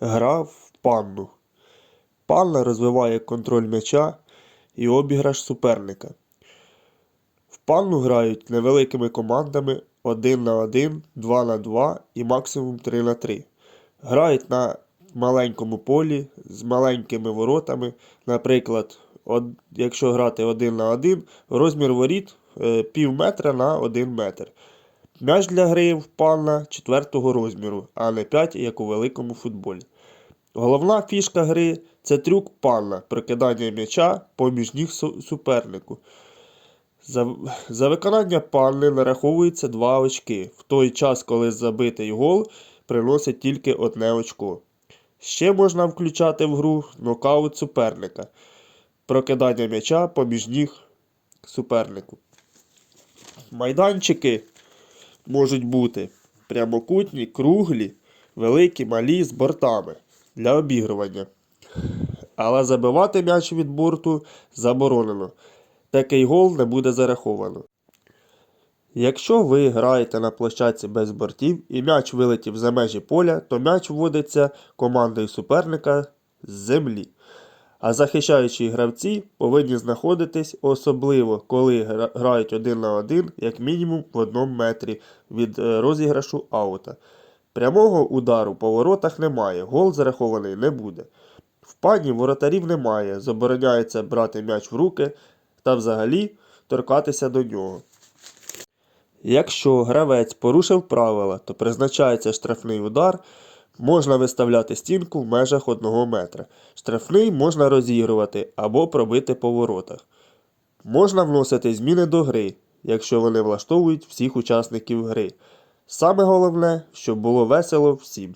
Гра в панну. Панна розвиває контроль м'яча і обіграш суперника. В панну грають невеликими командами 1 на 1, 2 на 2 і максимум 3 на 3. Грають на маленькому полі з маленькими воротами. Наприклад, якщо грати 1 на 1, розмір воріт е, пів метра на 1 метр. М'яч для гри в панна четвертого розміру, а не 5, як у великому футболі. Головна фішка гри це трюк панна, прокидання м'яча поміж ніг супернику. За, за виконання панни нараховується 2 очки, в той час, коли забитий гол приносить тільки одне очко. Ще можна включати в гру нокаут суперника, прокидання м'яча поміж ніг супернику. Майданчики можуть бути прямокутні, круглі, великі, малі з бортами для обігрування. Але забивати м'яч від борту заборонено. Такий гол не буде зараховано. Якщо ви граєте на площадці без бортів і м'яч вилетів за межі поля, то м'яч вводиться командою суперника з землі. А захищаючі гравці повинні знаходитись особливо, коли грають один на один, як мінімум в одному метрі від е, розіграшу аута. Прямого удару по воротах немає, гол зарахований не буде. В пані воротарів немає, забороняється брати м'яч в руки та взагалі торкатися до нього. Якщо гравець порушив правила, то призначається штрафний удар, можна виставляти стінку в межах 1 метра. Штрафний можна розігрувати або пробити по воротах. Можна вносити зміни до гри, якщо вони влаштовують всіх учасників гри. Саме головне, щоб було весело всім.